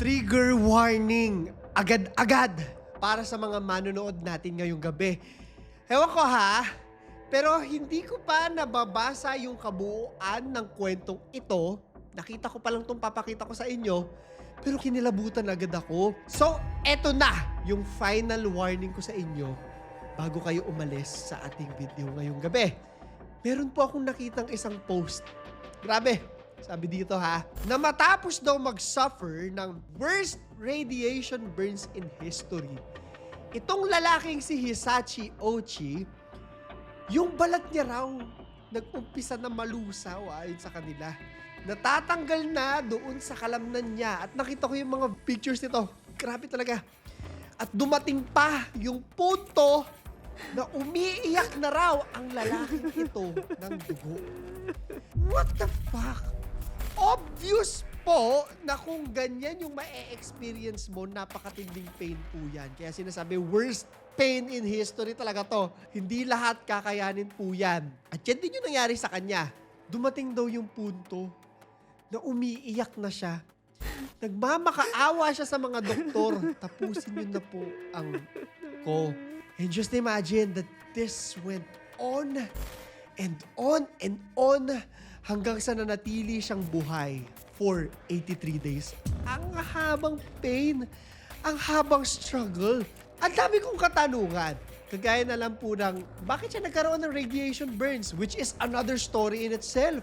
Trigger warning. Agad-agad. Para sa mga manonood natin ngayong gabi. Ewan ko ha, pero hindi ko pa nababasa yung kabuuan ng kwentong ito. Nakita ko pa lang itong papakita ko sa inyo. Pero kinilabutan agad ako. So, eto na yung final warning ko sa inyo bago kayo umalis sa ating video ngayong gabi. Meron po akong nakitang isang post. Grabe, sabi dito ha, na matapos daw mag-suffer ng worst radiation burns in history, itong lalaking si Hisachi Ochi, yung balat niya raw, nag-umpisa na malusaw ayon sa kanila. Natatanggal na doon sa kalamnan niya. At nakita ko yung mga pictures nito. Grabe talaga. At dumating pa yung punto na umiiyak na raw ang lalaking ito ng dugo. What the fuck? Obvious po na kung ganyan yung ma-experience mo, napakatinding pain po yan. Kaya sinasabi, worst pain in history talaga to. Hindi lahat kakayanin po yan. At yan din yung nangyari sa kanya. Dumating daw yung punto na umiiyak na siya. Nagmamakaawa siya sa mga doktor. Tapusin yun na po ang ko. And just imagine that this went on and on and on hanggang sa nanatili siyang buhay for 83 days. Ang habang pain, ang habang struggle. Ang dami kong katanungan. Kagaya na lang po ng, bakit siya nagkaroon ng radiation burns? Which is another story in itself.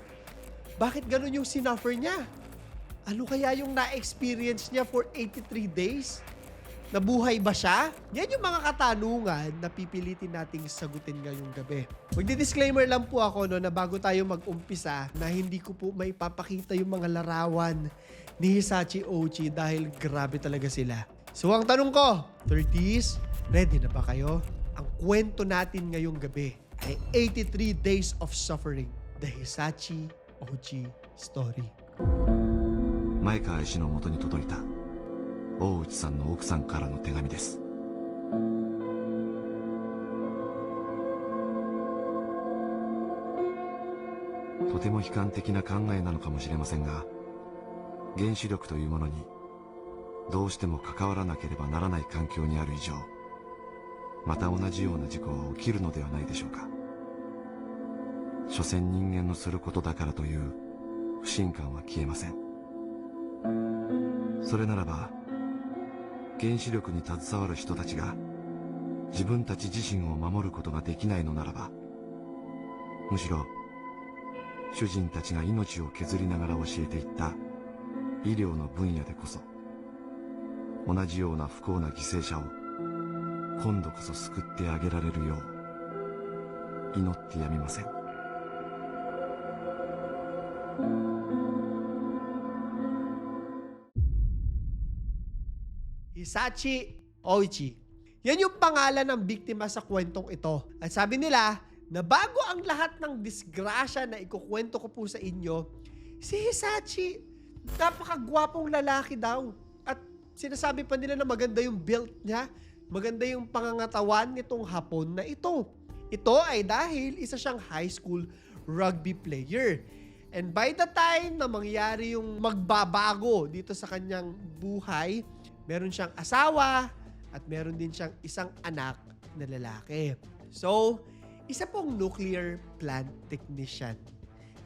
Bakit ganun yung sinuffer niya? Ano kaya yung na-experience niya for 83 days? Nabuhay ba siya? Yan yung mga katanungan na pipilitin nating sagutin ngayong gabi. Magdi-disclaimer lang po ako no, na bago tayo mag-umpisa na hindi ko po may papakita yung mga larawan ni Hisachi Ochi dahil grabe talaga sila. So ang tanong ko, 30s, ready na ba kayo? Ang kwento natin ngayong gabi ay 83 Days of Suffering, the Hisachi Ochi Story. 前川医師のもとに届いた 大内さんの奥さんからの手紙です。とても悲観的な考えなのかもしれませんが原子力というものにどうしても関わらなければならない環境にある以上また同じような事故は起きるのではないでしょうか。所詮人間のすることだからという不信感は消えません。それならば原子力に携わる人たちが自分たち自身を守ることができないのならばむしろ主人たちが命を削りながら教えていった医療の分野でこそ同じような不幸な犠牲者を今度こそ救ってあげられるよう祈ってやみません。Hisachi Oichi. Yan yung pangalan ng biktima sa kwentong ito. At sabi nila na bago ang lahat ng disgrasya na ikukwento ko po sa inyo, si Hisachi, napakagwapong lalaki daw. At sinasabi pa nila na maganda yung build niya, maganda yung pangangatawan nitong hapon na ito. Ito ay dahil isa siyang high school rugby player. And by the time na mangyari yung magbabago dito sa kanyang buhay, meron siyang asawa at meron din siyang isang anak na lalaki. So, isa pong nuclear plant technician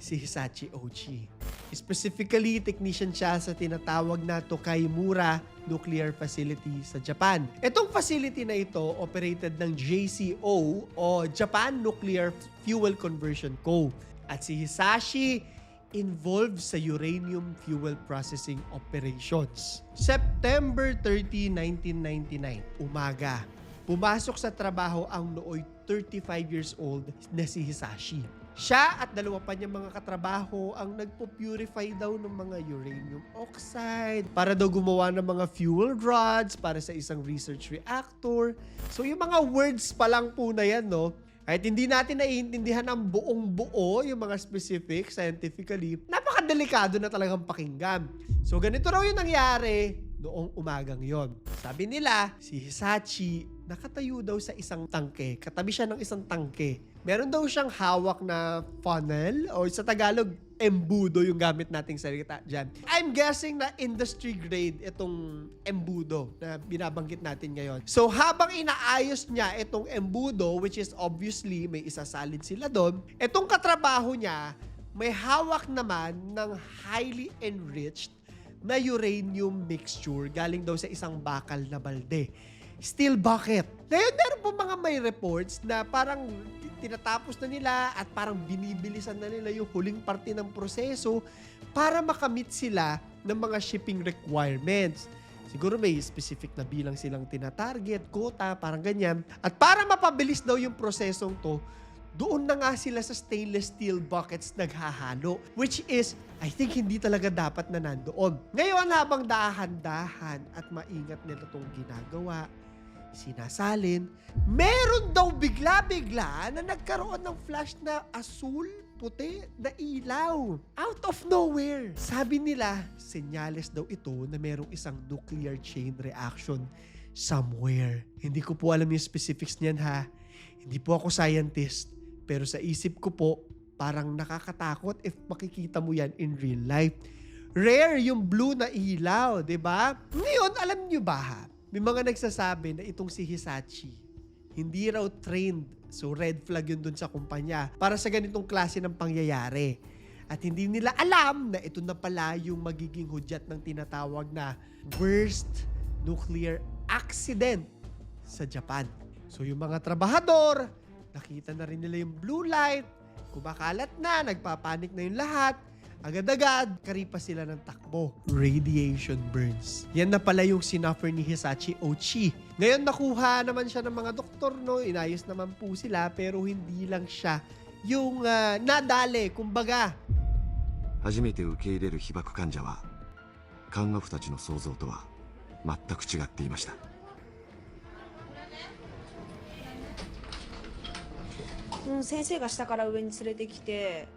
si Hisachi Ochi. Specifically, technician siya sa tinatawag na Tokaimura Nuclear Facility sa Japan. Itong facility na ito operated ng JCO o Japan Nuclear Fuel Conversion Co. At si Hisashi involved sa uranium fuel processing operations. September 30, 1999, umaga. Pumasok sa trabaho ang nooy 35 years old na si Hisashi. Siya at dalawa pa niyang mga katrabaho ang nagpo-purify daw ng mga uranium oxide para daw gumawa ng mga fuel rods para sa isang research reactor. So yung mga words pa lang po na yan, no? Kahit hindi natin naiintindihan ang buong buo, yung mga specific, scientifically, napakadelikado na talagang pakinggan. So ganito raw yung nangyari noong umagang yon. Sabi nila, si Hisachi nakatayo daw sa isang tangke. Katabi siya ng isang tangke. Meron daw siyang hawak na funnel o sa Tagalog, embudo yung gamit nating salita dyan. I'm guessing na industry grade itong embudo na binabanggit natin ngayon. So habang inaayos niya itong embudo, which is obviously may isasalid sila doon, itong katrabaho niya, may hawak naman ng highly enriched na uranium mixture galing daw sa isang bakal na balde. Steel bucket. Ngayon, meron po mga may reports na parang tinatapos na nila at parang binibilisan na nila yung huling parte ng proseso para makamit sila ng mga shipping requirements. Siguro may specific na bilang silang tinatarget, quota, parang ganyan. At para mapabilis daw yung prosesong to, doon na nga sila sa stainless steel buckets naghahalo. Which is, I think hindi talaga dapat na nandoon. Ngayon habang dahan-dahan at maingat nila itong ginagawa, sinasalin, meron daw bigla-bigla na nagkaroon ng flash na asul, puti, na ilaw. Out of nowhere. Sabi nila, senyales daw ito na merong isang nuclear chain reaction somewhere. Hindi ko po alam yung specifics niyan ha. Hindi po ako scientist. Pero sa isip ko po, parang nakakatakot if makikita mo yan in real life. Rare yung blue na ilaw, 'di ba? Ngayon, alam niyo ba ha? May mga nagsasabi na itong si Hisachi, hindi raw trained. So red flag yun dun sa kumpanya para sa ganitong klase ng pangyayari. At hindi nila alam na ito na pala yung magiging hudyat ng tinatawag na worst nuclear accident sa Japan. So yung mga trabahador, nakita na rin nila yung blue light, kumakalat na, nagpapanik na yung lahat, agad-agad, karipa sila ng takbo. Radiation burns. Yan na pala yung sinuffer ni Hisachi Ochi. Ngayon nakuha naman siya ng mga doktor, no? Inayos naman po sila, pero hindi lang siya yung ah, nadali, kumbaga. 初めて受け入れる被爆患者は看護婦たちの想像とは全く違っていましたうん先生が下から上に連れてきて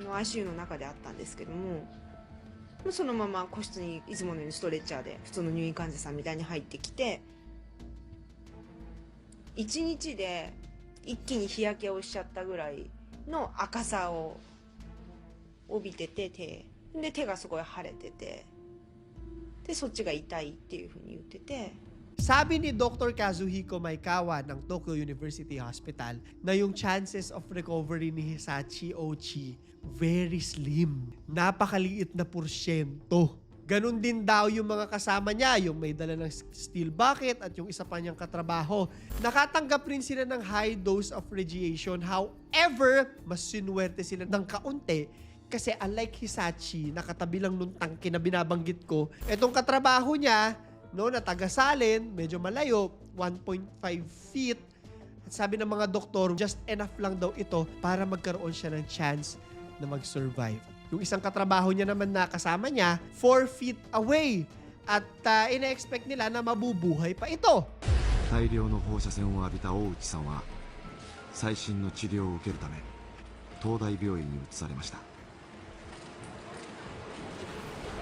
の ICU の中であったんですけどもそのまま個室にいつものようにストレッチャーで普通の入院患者さんみたいに入ってきて1日で一気に日焼けをしちゃったぐらいの赤さを帯びてて手で手がすごい腫れててでそっちが痛いっていうふうに言ってて Sabi ni Dr. Kazuhiko Maikawa ng Tokyo University Hospital na yung chances of recovery ni Hisachi Ochi very slim. Napakaliit na porsyento. Ganon din daw yung mga kasama niya, yung may dala ng steel bucket at yung isa pa niyang katrabaho. Nakatanggap rin sila ng high dose of radiation. However, mas sinuwerte sila ng kaunti kasi unlike Hisachi, nakatabi lang nung tangke na binabanggit ko, etong katrabaho niya, no, na taga-salin, medyo malayo, 1.5 feet. At sabi ng mga doktor, just enough lang daw ito para magkaroon siya ng chance na mag-survive. Yung isang katrabaho niya naman na kasama niya, 4 feet away. At uh, ina-expect nila na mabubuhay pa ito. 大量の放射線を浴びた大内さんは最新の治療を受けるため東大病院に移されました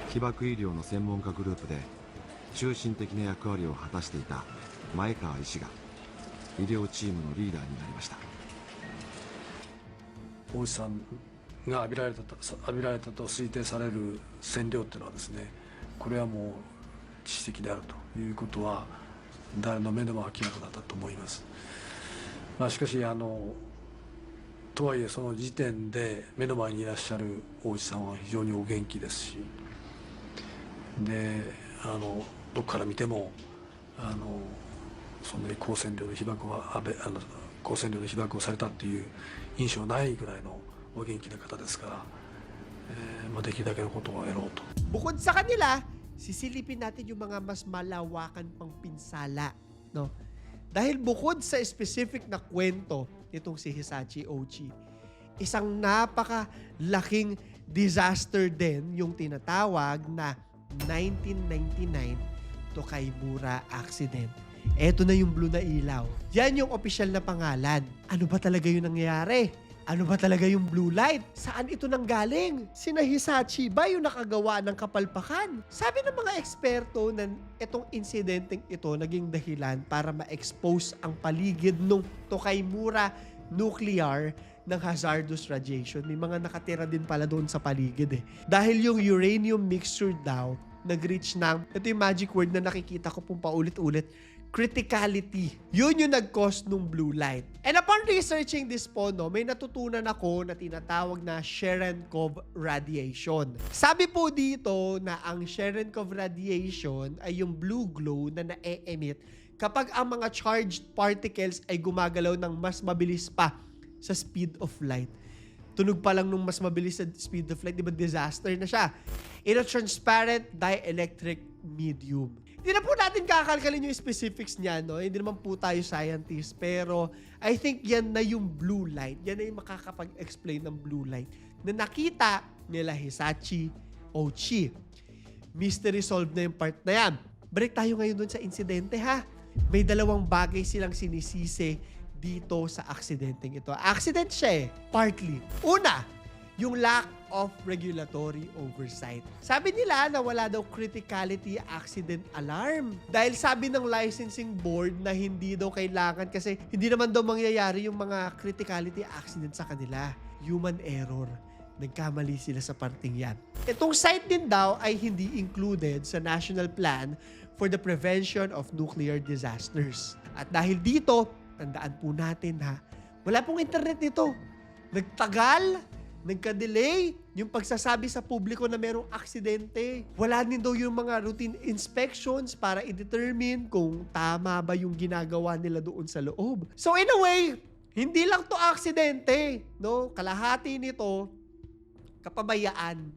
被爆医療の専門家グループで 中心的な役割を果たしていた前川医師が医療チームのリーダーになりました。大内さんが浴びられたと浴びられたと推定される線量っていうのはですねこれはもう致死的であるということは誰の目でも明らかだったと思います、まあ、しかしあのとはいえその時点で目の前にいらっしゃる大内さんは非常にお元気ですしであのどこから見てもあのそんなに高線量で被爆は安倍あの高線量で被爆をされたっていう印象ないぐらいのお元気な方ですから、えーまあ、できるだけのことをやろうと Bukod sa kanila, sisilipin natin yung mga mas malawakan pang pinsala. No? Dahil bukod sa specific na kwento nitong si Hisachi Ochi, isang napaka-laking disaster din yung tinatawag na 1999 Tokaimura accident. Eto na yung blue na ilaw. Yan yung official na pangalan. Ano ba talaga yung nangyayari? Ano ba talaga yung blue light? Saan ito nanggaling? Sina Hisachi ba yung nakagawa ng kapalpakan? Sabi ng mga eksperto na itong insidenteng ito naging dahilan para ma-expose ang paligid ng Tokaimura nuclear ng hazardous radiation. May mga nakatira din pala doon sa paligid eh. Dahil yung uranium mixture daw, nag-reach ng, ito yung magic word na nakikita ko pong paulit-ulit, criticality. Yun yung nag-cause nung blue light. And upon researching this po, no, may natutunan ako na tinatawag na Cherenkov radiation. Sabi po dito na ang Cherenkov radiation ay yung blue glow na na-emit kapag ang mga charged particles ay gumagalaw ng mas mabilis pa sa speed of light. Tunog pa lang nung mas mabilis sa speed of light, di ba disaster na siya? In a transparent dielectric medium. Hindi na po natin kakalkalin yung specifics niya, no? Hindi naman po tayo scientist. Pero I think yan na yung blue light. Yan na yung makakapag-explain ng blue light na nakita nila Hisachi Ochi. Mystery solved na yung part na yan. Balik tayo ngayon dun sa insidente ha. May dalawang bagay silang sinisisi dito sa aksidenteng ito. Accident siya eh, partly. Una, yung lack of regulatory oversight. Sabi nila na wala daw criticality accident alarm. Dahil sabi ng licensing board na hindi daw kailangan kasi hindi naman daw mangyayari yung mga criticality accident sa kanila. Human error. Nagkamali sila sa parting yan. Itong site din daw ay hindi included sa National Plan for the Prevention of Nuclear Disasters. At dahil dito, tandaan po natin ha, wala pong internet nito. Nagtagal, nagka-delay yung pagsasabi sa publiko na merong aksidente. Wala din daw yung mga routine inspections para i-determine kung tama ba yung ginagawa nila doon sa loob. So in a way, hindi lang to aksidente, no? Kalahati nito kapabayaan.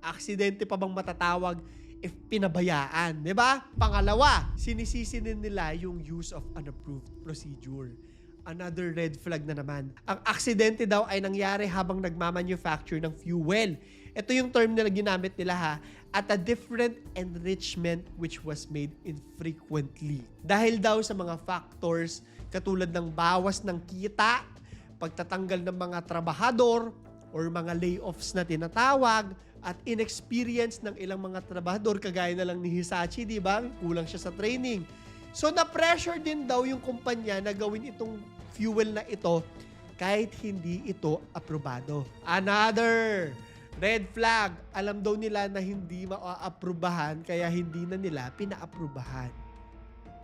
Aksidente pa bang matatawag if pinabayaan, 'di ba? Pangalawa, sinisisi din nila yung use of unapproved procedure. Another red flag na naman. Ang aksidente daw ay nangyari habang nagmamanufacture ng fuel. Ito yung term na ginamit nila ha, at a different enrichment which was made infrequently. Dahil daw sa mga factors katulad ng bawas ng kita, pagtatanggal ng mga trabahador, or mga layoffs na tinatawag, at inexperience ng ilang mga trabahador, kagaya na lang ni Hisachi, di ba? Kulang siya sa training. So, na-pressure din daw yung kumpanya na gawin itong fuel na ito kahit hindi ito aprobado. Another red flag. Alam daw nila na hindi maaaprubahan kaya hindi na nila pinaaprubahan.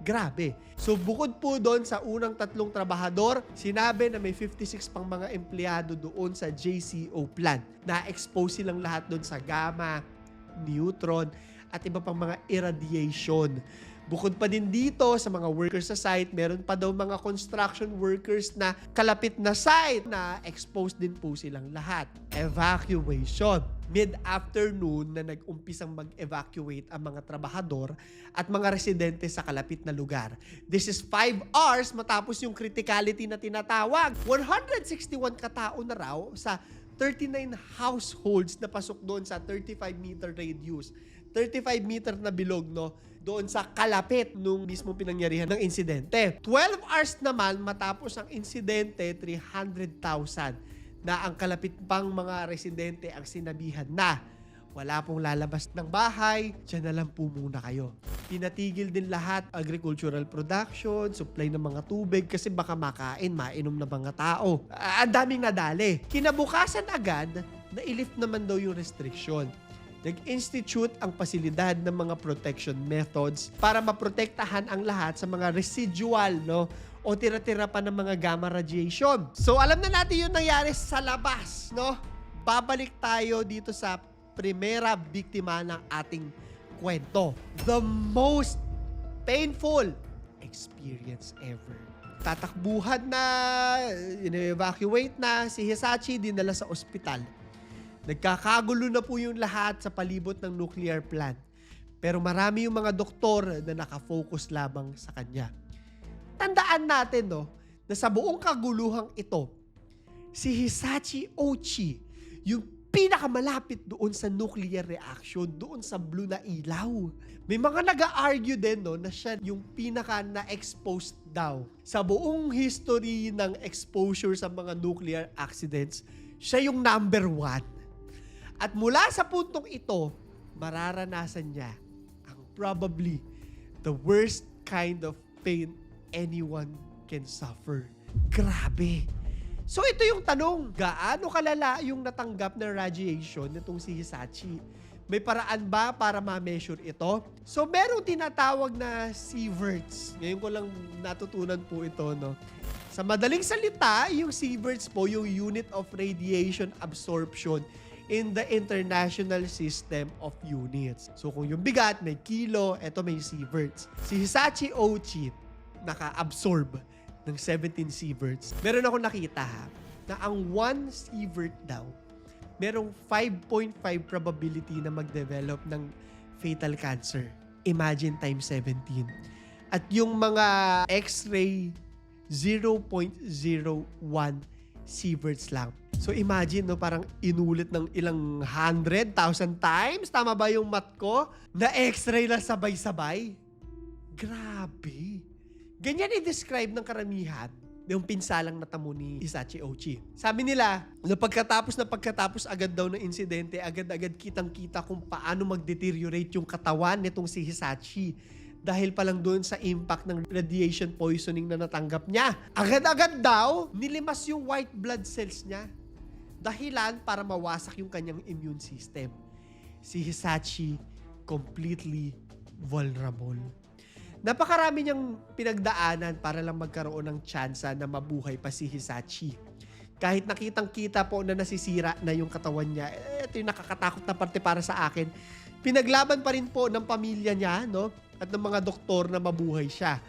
Grabe. So bukod po doon sa unang tatlong trabahador, sinabi na may 56 pang mga empleyado doon sa JCO plant. Na-expose silang lahat doon sa gamma, neutron, at iba pang mga irradiation. Bukod pa din dito sa mga workers sa site, meron pa daw mga construction workers na kalapit na site na exposed din po silang lahat. Evacuation. Mid-afternoon na nag-umpisang mag-evacuate ang mga trabahador at mga residente sa kalapit na lugar. This is 5 hours matapos yung criticality na tinatawag. 161 katao na raw sa 39 households na pasok doon sa 35 meter radius. 35 meter na bilog, no? Doon sa kalapit nung mismo pinangyarihan ng insidente. 12 hours naman matapos ang insidente, 300,000 na ang kalapit pang mga residente ang sinabihan na wala pong lalabas ng bahay, dyan na lang po muna kayo. Pinatigil din lahat agricultural production, supply ng mga tubig kasi baka makain, mainom na mga tao. Ang daming nadali. Kinabukasan agad, na-lift naman daw yung restriction. Nag-institute ang pasilidad ng mga protection methods para maprotektahan ang lahat sa mga residual, no? O tira-tira pa ng mga gamma radiation. So, alam na natin yung nangyari sa labas, no? Babalik tayo dito sa primera biktima ng ating kwento. The most painful experience ever. Tatakbuhan na, in-evacuate na, si Hisachi dinala sa ospital. Nagkakagulo na po yung lahat sa palibot ng nuclear plant. Pero marami yung mga doktor na nakafocus lamang sa kanya. Tandaan natin, no, na sa buong kaguluhang ito, si Hisachi Ochi, yung pinakamalapit doon sa nuclear reaction, doon sa blue na ilaw. May mga nag-argue din no, na siya yung pinaka na-exposed daw. Sa buong history ng exposure sa mga nuclear accidents, siya yung number one. At mula sa puntong ito, mararanasan niya ang probably the worst kind of pain anyone can suffer. Grabe. So ito yung tanong, gaano kalala yung natanggap na radiation nitong si Hisachi? May paraan ba para ma-measure ito? So merong tinatawag na sieverts. Ngayon ko lang natutunan po ito, no? Sa madaling salita, yung sieverts po yung unit of radiation absorption in the International System of Units. So kung yung bigat may kilo, eto may sieverts. Si Hisachi Ochi naka-absorb ng 17 sieverts. Meron ako nakita ha, na ang 1 sievert daw, merong 5.5 probability na mag-develop ng fatal cancer. Imagine times 17. At yung mga X-ray, 0.01 sieverts lang. So imagine, no, parang inulit ng ilang hundred, thousand times. Tama ba yung mat ko? Na x-ray lang sabay-sabay. Grabe. Ganyan i-describe ng karamihan yung pinsalang natamo ni Isachi Ochi. Sabi nila, na pagkatapos na pagkatapos agad daw ng insidente, agad-agad kitang-kita kung paano mag-deteriorate yung katawan nitong si Hisachi dahil pa lang doon sa impact ng radiation poisoning na natanggap niya. Agad-agad daw, nilimas yung white blood cells niya. Dahilan para mawasak yung kanyang immune system. Si Hisachi completely vulnerable. Napakarami niyang pinagdaanan para lang magkaroon ng tsansa na mabuhay pa si Hisachi. Kahit nakitang kita po na nasisira na yung katawan niya, eh, ito yung nakakatakot na parte para sa akin. Pinaglaban pa rin po ng pamilya niya, no? At ng mga doktor na mabuhay siya.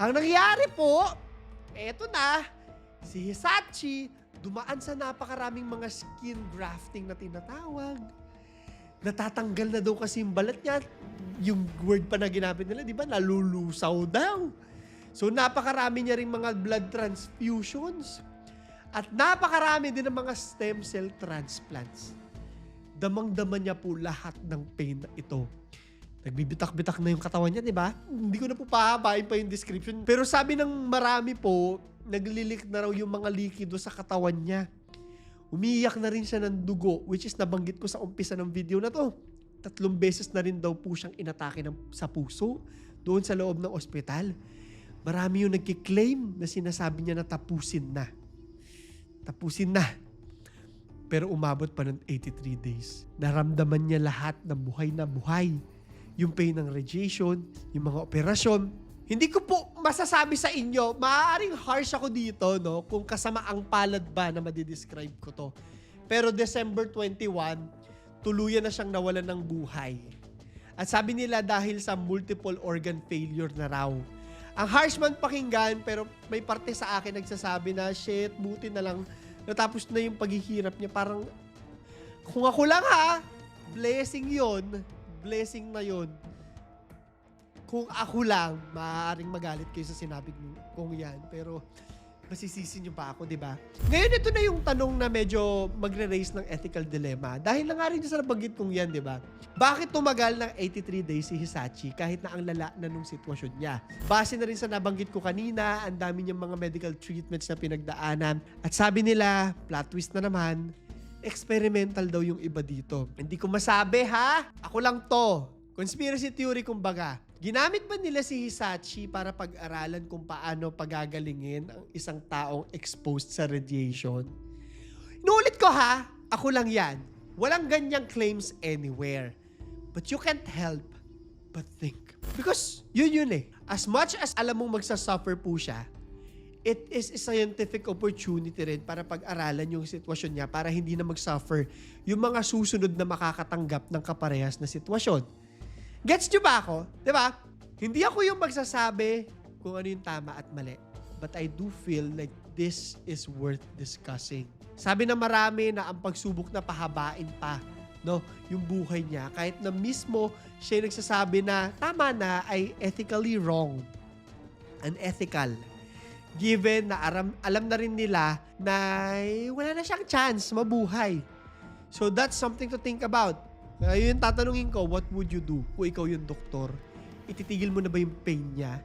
Ang nangyari po, eto na, si Hisachi dumaan sa napakaraming mga skin grafting na tinatawag. Natatanggal na daw kasi yung balat niya. Yung word pa na ginamit nila, di ba? Nalulusaw daw. So napakarami niya rin mga blood transfusions. At napakarami din ng mga stem cell transplants. Damang-dama niya po lahat ng pain na ito. Nagbibitak-bitak na yung katawan niya, di ba? Hindi ko na po pahabain pa yung description. Pero sabi ng marami po, naglilik na raw yung mga likido sa katawan niya. Umiiyak na rin siya ng dugo, which is nabanggit ko sa umpisa ng video na to. Tatlong beses na rin daw po siyang inatake ng, sa puso doon sa loob ng ospital. Marami yung nagkiklaim na sinasabi niya na tapusin na. Tapusin na. Pero umabot pa ng 83 days. Naramdaman niya lahat ng buhay na buhay. Yung pain ng radiation, yung mga operasyon. Hindi ko po masasabi sa inyo, maaaring harsh ako dito, no? Kung kasama ang palad ba na madidescribe ko to. Pero December 21, tuluyan na siyang nawalan ng buhay. At sabi nila dahil sa multiple organ failure na raw. Ang harsh man pakinggan, pero may parte sa akin nagsasabi na, shit, buti na lang natapos na yung paghihirap niya. Parang, kung ako lang ha, blessing yon Blessing na yon Kung ako lang, maaaring magalit kayo sa sinabi kong yan. Pero, masisisi niyo pa ako, di ba? Ngayon, ito na yung tanong na medyo magre-raise ng ethical dilemma. Dahil na nga rin sa nabanggit kong yan, di ba? Bakit tumagal ng 83 days si Hisachi kahit na ang lala na nung sitwasyon niya? Base na rin sa nabanggit ko kanina, ang dami niyang mga medical treatments na pinagdaanan. At sabi nila, plot twist na naman, experimental daw yung iba dito. Hindi ko masabi ha, ako lang to. Conspiracy theory kumbaga. Ginamit ba nila si Hisachi para pag-aralan kung paano pagagalingin ang isang taong exposed sa radiation? Inulit ko ha, ako lang yan. Walang ganyang claims anywhere. But you can't help but think. Because yun yun eh. As much as alam mong magsasuffer po siya, it is a scientific opportunity rin para pag-aralan yung sitwasyon niya para hindi na mag-suffer yung mga susunod na makakatanggap ng kaparehas na sitwasyon. Gets nyo ba ako? ba? Hindi ako yung magsasabi kung ano yung tama at mali. But I do feel like this is worth discussing. Sabi na marami na ang pagsubok na pahabain pa no, yung buhay niya kahit na mismo siya nagsasabi na tama na ay ethically wrong. Unethical. Given na aram, alam na rin nila na wala na siyang chance mabuhay. So that's something to think about. Ngayon tatanungin ko, what would you do kung ikaw yung doktor? Ititigil mo na ba yung pain niya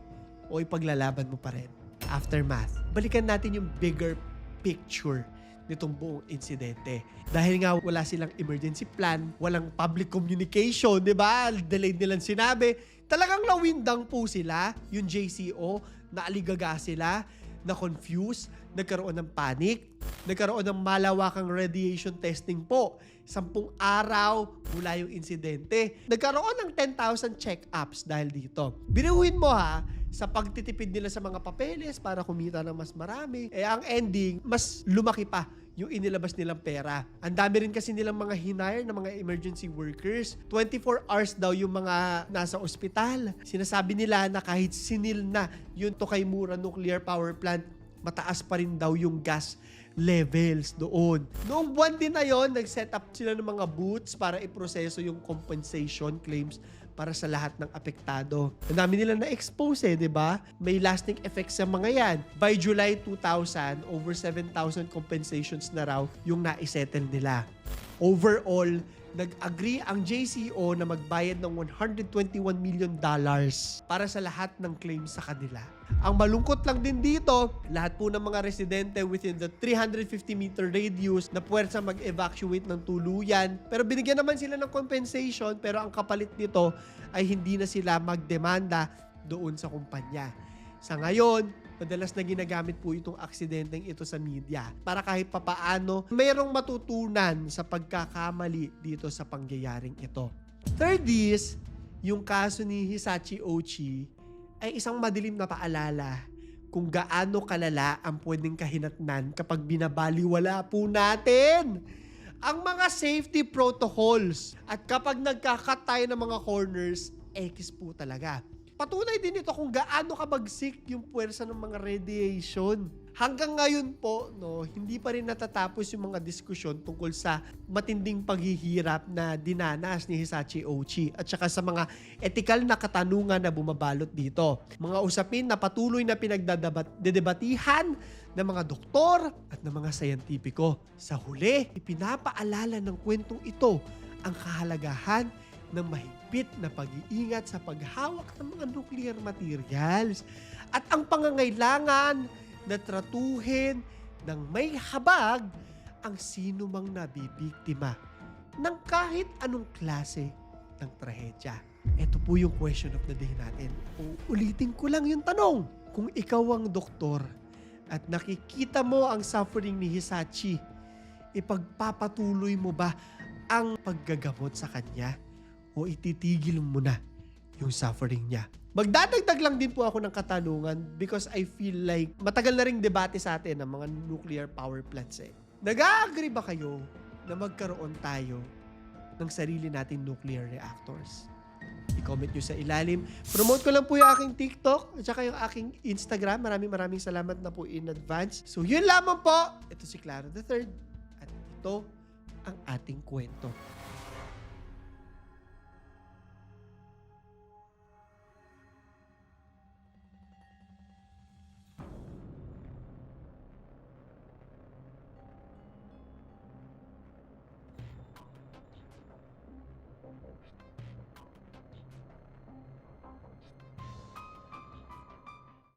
o ipaglalaban mo pa rin? Aftermath. Balikan natin yung bigger picture nitong buong insidente. Dahil nga wala silang emergency plan, walang public communication, di ba? Delayed nilang sinabi. Talagang nawindang po sila, yung JCO, naaligaga sila. Na confuse, nagkaroon ng panic, nagkaroon ng malawakang radiation testing po. Sampung araw mula yung insidente. Nagkaroon ng 10,000 check-ups dahil dito. Biruhin mo ha, sa pagtitipid nila sa mga papeles para kumita ng mas marami, eh ang ending, mas lumaki pa yung inilabas nilang pera. Ang dami rin kasi nilang mga hinire na mga emergency workers. 24 hours daw yung mga nasa ospital. Sinasabi nila na kahit sinil na yung Tokaymura Nuclear Power Plant, mataas pa rin daw yung gas levels doon. Noong buwan din na yon, nag-set up sila ng mga booths para iproseso yung compensation claims para sa lahat ng apektado. Ang dami nila na-expose eh, di ba? May lasting effects sa mga yan. By July 2000, over 7,000 compensations na raw yung naisettle nila. Overall, nag-agree ang JCO na magbayad ng 121 million dollars para sa lahat ng claims sa kanila. Ang malungkot lang din dito, lahat po ng mga residente within the 350 meter radius na puwersa mag-evacuate ng tuluyan. Pero binigyan naman sila ng compensation pero ang kapalit nito ay hindi na sila magdemanda doon sa kumpanya. Sa ngayon, madalas na ginagamit po itong aksidenteng ito sa media para kahit papaano mayroong matutunan sa pagkakamali dito sa pangyayaring ito. Third is, yung kaso ni Hisachi Ochi ay isang madilim na paalala kung gaano kalala ang pwedeng kahinatnan kapag binabaliwala po natin ang mga safety protocols. At kapag nagkakat tayo ng mga corners, X po talaga. Patunay din ito kung gaano kabagsik yung puwersa ng mga radiation. Hanggang ngayon po, no, hindi pa rin natatapos yung mga diskusyon tungkol sa matinding paghihirap na dinanas ni Hisachi Ochi at saka sa mga etikal na katanungan na bumabalot dito. Mga usapin na patuloy na pinagdedebatihan ng mga doktor at ng mga sayantipiko. Sa huli, ipinapaalala ng kwentong ito ang kahalagahan ng mahigpit na pag-iingat sa paghawak ng mga nuclear materials at ang pangangailangan na tratuhin ng may habag ang sino mang nabibiktima ng kahit anong klase ng trahedya. Ito po yung question of the day natin. Uulitin ko lang yung tanong. Kung ikaw ang doktor at nakikita mo ang suffering ni Hisachi, ipagpapatuloy mo ba ang paggagamot sa kanya o ititigil mo na yung suffering niya? Magdadagdag lang din po ako ng katanungan because I feel like matagal na ring debate sa atin ng mga nuclear power plants eh. Nag-agree ba kayo na magkaroon tayo ng sarili nating nuclear reactors? I-comment nyo sa ilalim. Promote ko lang po yung aking TikTok at saka yung aking Instagram. Maraming maraming salamat na po in advance. So yun lamang po. Ito si Clara the Third at ito ang ating kwento.